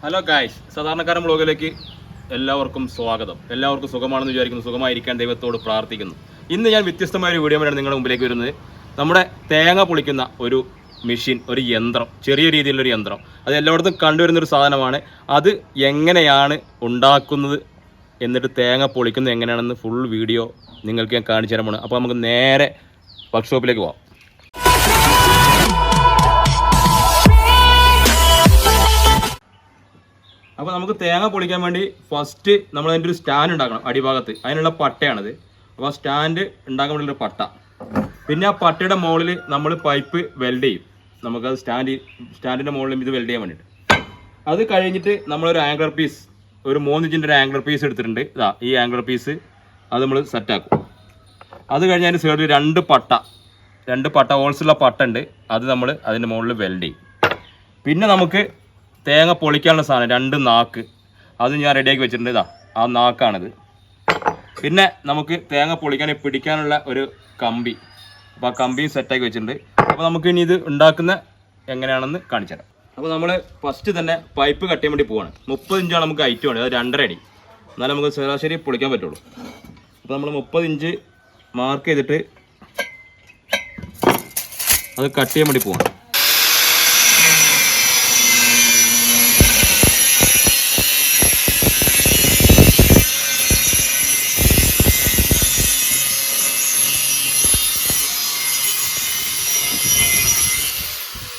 Hello guys സാധാരണക്കാരൻ ബ്ലോഗിലേക്ക് എല്ലാവർക്കും സ്വാഗതം. എല്ലാവർക്കും സുഖമാണെന്ന് വിചാരിക്കുന്നു. സുഖമായിരിക്കാൻ ദൈവത്തോട് പ്രാർത്ഥിക്കുന്നു. ഇന്ന് ഞാൻ വ്യത്യസ്തമായ ഒരു വീഡിയോ ആണ് നിങ്ങളുടെ മുമ്പിലേക്ക് വരുന്നത്. നമ്മുടെ തേങ്ങ പൊളിക്കുന്ന ഒരു മെഷീൻ ഒരു യന്ത്രം ചെറിയ രീതിയിലുള്ളൊരു യന്ത്രം. അത് എല്ലായിടത്തും കണ്ടുവരുന്ന ഒരു സാധനമാണ്. അത് എങ്ങനെയാണ് ഉണ്ടാക്കുന്നത് എന്നിട്ട് തേങ്ങ പൊളിക്കുന്നത് എങ്ങനെയാണെന്ന് ഫുൾ വീഡിയോ നിങ്ങൾക്ക് ഞാൻ കാണിച്ചു തരാമാണ് അപ്പോൾ നമുക്ക് നേരെ വർക്ക്ഷോപ്പിലേക്ക് പോകാം അപ്പോൾ നമുക്ക് തേങ്ങ പൊളിക്കാൻ വേണ്ടി ഫസ്റ്റ് നമ്മൾ അതിന്റെ ഒരു സ്റ്റാൻഡ് ഉണ്ടാക്കണം അടിഭാഗത്ത്. അതിനുള്ള പട്ടയാണിത്. അപ്പോൾ ആ സ്റ്റാൻഡ് ഉണ്ടാക്കാൻ വേണ്ടിയുള്ള പട്ട. പിന്നെ ആ പട്ടയുടെ മുകളിൽ നമ്മൾ പൈപ്പ് വെൽഡ് ചെയ്യും. നമുക്കത് സ്റ്റാൻഡ് സ്റ്റാൻഡിന്റെ മുകളിലും ഇത് വെൽഡ് ചെയ്യാൻ വേണ്ടിയിട്ട്. അത് കഴിഞ്ഞിട്ട് നമ്മളൊരു ആംഗ്ലർ പീസ് ഒരു മൂന്ന് ഇഞ്ചിന്റെ ഒരു ആംഗ്ലർ പീസ് എടുത്തിട്ടുണ്ട്. ഇതാ ഈ ആംഗ്ലർ പീസ് അത് നമ്മൾ സെറ്റാക്കും അത് കഴിഞ്ഞ് അതിന്റെ സൈഡിൽ രണ്ട് പട്ട. രണ്ട് പട്ട ഹോൾസുള്ള പട്ട ഉണ്ട്. അത് നമ്മൾ അതിന്റെ മുകളിൽ വെൽഡ് ചെയ്യും. പിന്നെ നമുക്ക് തേങ്ങ പൊളിക്കാനുള്ള സാധനം രണ്ട് നാക്ക്. അത് ഞാൻ റെഡിയാക്കി വെച്ചിട്ടുണ്ട്. ഇതാ ആ നാക്കാണിത്. പിന്നെ നമുക്ക് തേങ്ങ പൊളിക്കാൻ പിടിക്കാനുള്ള ഒരു കമ്പി. അപ്പോൾ ആ കമ്പിയും സെറ്റാക്കി വെച്ചിട്ടുണ്ട്. അപ്പോൾ നമുക്ക് ഇനി ഇത് ഉണ്ടാക്കുന്ന എങ്ങനെയാണെന്ന് കാണിച്ചു തരാം. അപ്പോൾ നമ്മൾ ഫസ്റ്റ് തന്നെ പൈപ്പ് കട്ട് ചെയ്യാൻ വേണ്ടി പോവാണ്. മുപ്പത് ഇഞ്ചാണ് നമുക്ക് ഐറ്റം ആണ് അത് രണ്ടര അടി. എന്നാലും നമുക്ക് ശരാശരി പൊളിക്കാൻ പറ്റുള്ളൂ. അപ്പോൾ നമ്മൾ മുപ്പത് ഇഞ്ച് മാർക്ക് ചെയ്തിട്ട് അത് കട്ട് ചെയ്യാൻ വേണ്ടി പോവാണ്.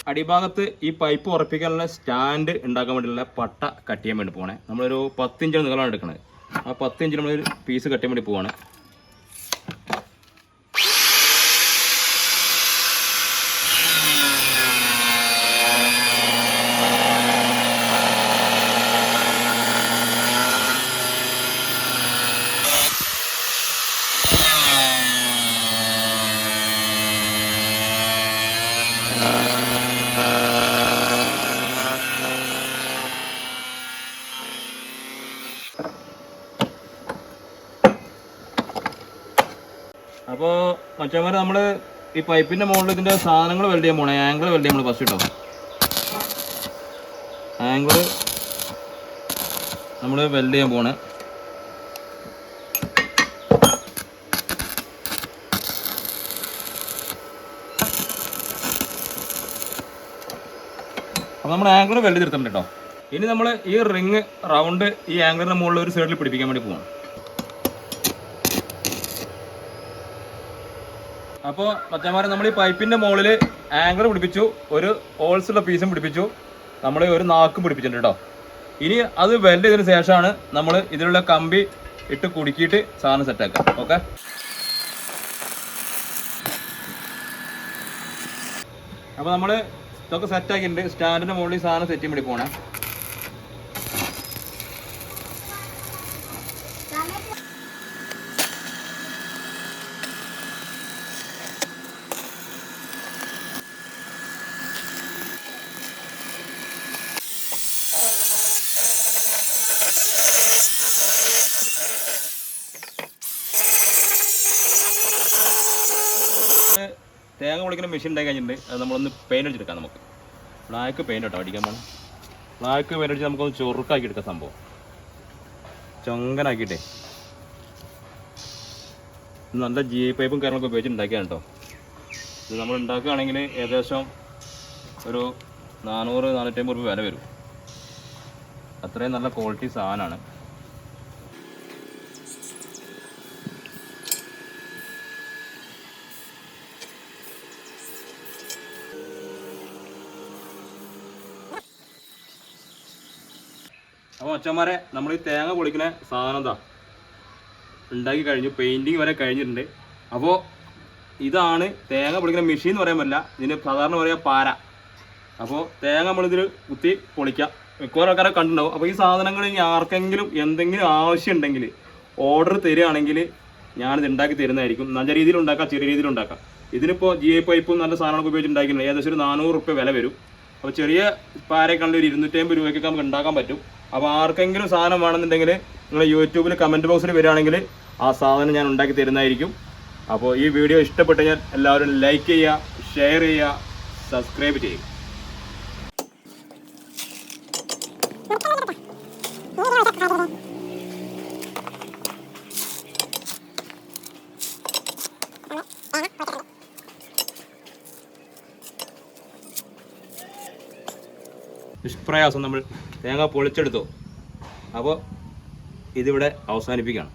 അടിഭാഗത്ത് ഈ പൈപ്പ് ഉറപ്പിക്കാനുള്ള സ്റ്റാൻഡ് ഉണ്ടാക്കാൻ വേണ്ടിയുള്ള പട്ട കട്ട് ചെയ്യാൻ വേണ്ടി പോകണേ നമ്മളൊരു പത്ത് ഇഞ്ച് നീളമാണ് എടുക്കുന്നത് ആ പത്ത് ഇഞ്ച് നമ്മളൊരു പീസ് കട്ട് ചെയ്യാൻ വേണ്ടി പോവാണ്. അപ്പോൾ മറ്റന്മാരെ നമ്മൾ ഈ പൈപ്പിന്റെ മുകളിൽ ഇതിന്റെ സാധനങ്ങൾ വെൽഡ് ചെയ്യാൻ പോണേ. ആംഗിൾ വെൽഡ് ചെയ്യാൻ ഫസ്റ്റ് കിട്ടോ ആംഗിൾ നമ്മൾ വെൽഡ് ചെയ്യാൻ പോണേ. അപ്പോൾ നമ്മൾ ആംഗിൾ വെൽഡ് തീർത്തിട്ടുണ്ട് കേട്ടോ ഇനി നമ്മൾ ഈ റിങ് റൗണ്ട് ഈ ആംഗിളിന്റെ മുകളിൽ ഒരു സൈഡിൽ പിടിപ്പിക്കാൻ വേണ്ടി പോകണം അപ്പോൾ മച്ചന്മാരെ നമ്മൾ ഈ പൈപ്പിന്റെ മുകളിൽ ആങ്കർ പിടിപ്പിച്ചു ഒരു ഹോൾസ് ഉള്ള പീസും പിടിപ്പിച്ചു നമ്മൾ ഒരു നാക്കും പിടിപ്പിച്ചിട്ടുണ്ട് കേട്ടോ ഇനി അത് വെൽഡ് ചെയ്തതിന് ശേഷമാണ് നമ്മൾ ഇതിലുള്ള കമ്പി ഇട്ട് കുടുക്കിയിട്ട് സാധനം സെറ്റാക്കുക ഓക്കെ അപ്പോൾ നമ്മൾ ഇതൊക്കെ സെറ്റാക്കിയിട്ടുണ്ട് സ്റ്റാൻഡിന്റെ മുകളിൽ സാധനം സെറ്റ് ചെയ്യുമ്പോൾ വേണ്ടി തേങ്ങ പൊളിക്കുന്ന മെഷീൻ ഉണ്ടായി കഴിഞ്ഞിട്ടുണ്ട്. അത് നമ്മളൊന്ന് പെയിന്റ് അടിച്ചെടുക്കാം നമുക്ക്. ബ്ലാക്ക് പെയിന്റ് കേട്ടോ അടിക്കാൻ വേണം ബ്ലാക്ക് പെയിന്റ് അടിച്ച് നമുക്കൊന്ന് ചൊറുക്കാക്കി എടുക്കാം സംഭവം. ചൊങ്കനാക്കിയിട്ടേ. നല്ല ജി പൈപ്പും കാര്യങ്ങളൊക്കെ ഉപയോഗിച്ച് കേട്ടോ. ഇത് നമ്മൾ ഉണ്ടാക്കുകയാണെങ്കിൽ ഏകദേശം ഒരു നാനൂറ് നാനൂറ്റമ്പത് രൂപ വില വരും. അത്രയും നല്ല ക്വാളിറ്റി സാധനമാണ്. അപ്പോൾ അച്ഛന്മാരെ നമ്മൾ ഈ തേങ്ങ പൊളിക്കുന്ന സാധനം എന്താ? ഉണ്ടാക്കി കഴിഞ്ഞു പെയിന്റിങ് വരെ കഴിഞ്ഞിട്ടുണ്ട്. അപ്പോൾ ഇതാണ് തേങ്ങ പൊളിക്കുന്ന മെഷീൻ എന്ന് പറയാൻ പറ്റില്ല. ഇതിന് സാധാരണ പറയാ പാര. അപ്പോൾ തേങ്ങ നമ്മളിതിൽ കുത്തി പൊളിക്കാം. മിക്കവാറും ആൾക്കാരെ കണ്ടിട്ടുണ്ടാവും. അപ്പോൾ ഈ സാധനങ്ങൾ ഇനി ആർക്കെങ്കിലും എന്തെങ്കിലും ആവശ്യം ഉണ്ടെങ്കിൽ ഓർഡർ തരികയാണെങ്കിൽ ഞാനിത് ഉണ്ടാക്കി തരുന്നതായിരിക്കും. നല്ല രീതിയിൽ ഉണ്ടാക്കാം ചെറിയ രീതിയിൽ ഉണ്ടാക്കാം. ഇതിനിപ്പോൾ ജി ഐ പൈപ്പും നല്ല സാധനങ്ങളൊക്കെ ഉപയോഗിച്ച് ഉണ്ടാക്കിയിട്ടുണ്ട്. ഏകദേശം ഒരു നാനൂറ് റുപ്യ വില വരും. അപ്പോൾ ചെറിയ പാരയൊക്കെ ഒരു ഇരുന്നൂറ്റമ്പത് രൂപയ്ക്കൊക്കെ നമുക്ക് ഉണ്ടാക്കാൻ പറ്റും. അപ്പോൾ ആർക്കെങ്കിലും സാധനം വേണമെന്നുണ്ടെങ്കിൽ നിങ്ങൾ യൂട്യൂബിൽ കമന്റ് ബോക്സിൽ വരികയാണെങ്കിൽ ആ സാധനം ഞാൻ ഉണ്ടാക്കി തരുന്നതായിരിക്കും. അപ്പോൾ ഈ വീഡിയോ ഇഷ്ടപ്പെട്ട് ഞാൻ എല്ലാവരും ലൈക്ക് ചെയ്യുക ഷെയർ ചെയ്യുക സബ്സ്ക്രൈബ് ചെയ്യുക. നിഷ്പ്രയാസം നമ്മൾ തേങ്ങ പൊളിച്ചെടുത്തു. അപ്പോൾ ഇതിവിടെ അവസാനിപ്പിക്കുകയാണ്.